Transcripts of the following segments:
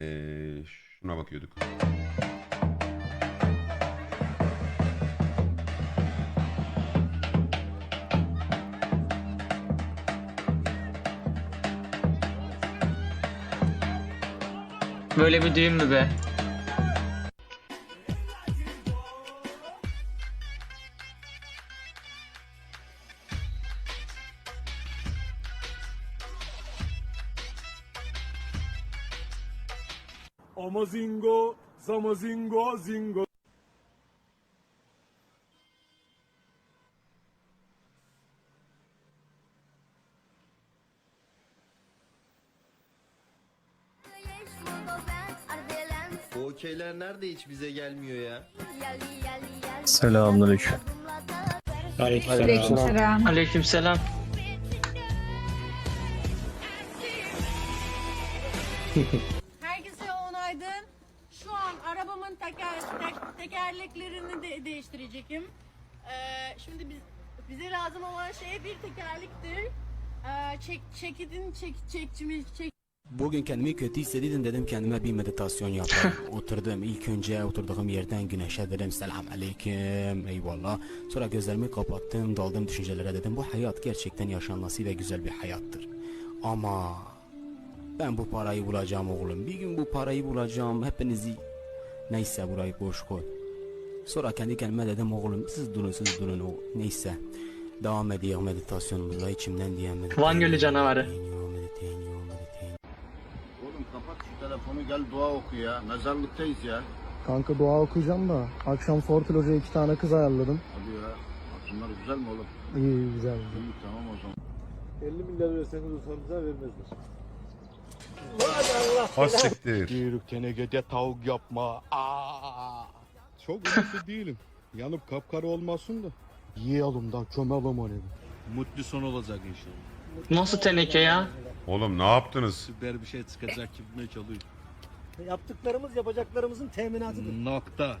Ee, şuna bakıyorduk. Böyle bir düğün mü be? Amazingo, zamazingo, zingo. Okeyler nerede hiç bize gelmiyor ya? Selamünaleyküm. Aleykümselam. Aleykümselam. Herkese günaydın. Şu an arabamın teker, tek- tekerleklerini de değiştireceğim. Ee, şimdi biz, bize lazım olan şey bir tekerlektir. Ee, çek, çekidin çek, çekçimiz çek, Bugün kendimi kötü hissediyordum dedim kendime bir meditasyon yapayım. Oturdum ilk önce oturduğum yerden güneşe dedim selam aleyküm eyvallah. Sonra gözlerimi kapattım daldım düşüncelere dedim bu hayat gerçekten yaşanması ve güzel bir hayattır. Ama ben bu parayı bulacağım oğlum. Bir gün bu parayı bulacağım hepinizi neyse burayı boş koy. Sonra kendi kendime dedim oğlum siz durun siz durun o neyse. Devam ediyor meditasyonumuza içimden diyen meditasyon. Van Gölü canavarı. Oğlum kapat şu telefonu gel dua oku ya. Mezarlıktayız ya. Kanka dua okuyacağım da akşam Fortul Hoca'ya iki tane kız ayarladım. Hadi ya. Bunlar güzel mi oğlum? İyi güzel. İyi tamam o zaman. 50 milyar verseniz usanıza vermezler. Az siktir. Büyürük tenekede tavuk yapma. Aa! Çok ünlüsü değilim. Yanıp kapkara olmasın da. Yiyelim da çömelim onu. Mutlu son olacak inşallah. Nasıl teneke ya? Oğlum ne yaptınız? Süper bir şey çıkacak gibime çalıyor. Yaptıklarımız yapacaklarımızın teminatıdır. Nokta.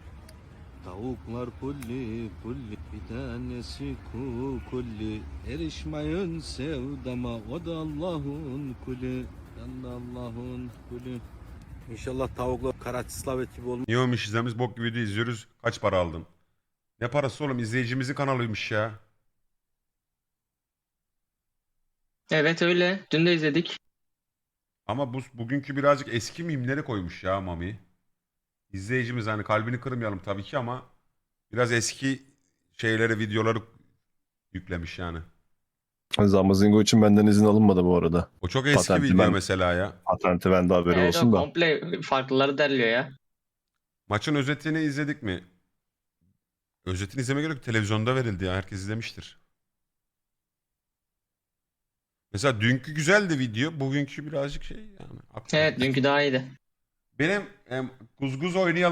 Tavuklar pulli pulli bir tanesi kukulli erişmeyin sevdama o da Allah'ın kulü Allah'ın kulü İnşallah tavuklar Karaçislavet gibi olmaz. Niye olmuş izlemiz bok gibi video izliyoruz. Kaç para aldın? Ne parası oğlum izleyicimizin kanalıymış ya. Evet öyle. Dün de izledik. Ama bu bugünkü birazcık eski mimleri koymuş ya Mami. İzleyicimiz hani kalbini kırmayalım tabii ki ama biraz eski şeyleri videoları yüklemiş yani. Zamazingo için benden izin alınmadı bu arada. O çok eski Patenti video ben- mesela ya. Patenti bende haberi Evet, olsun o da. komple farklıları derliyor ya. Maçın özetini izledik mi? Özetini izleme gerek yok. Televizyonda verildi ya. Herkes izlemiştir. Mesela dünkü güzeldi video. Bugünkü birazcık şey yani. aklı- Evet dünkü daha iyiydi. Benim em, kuzguz oynayalım.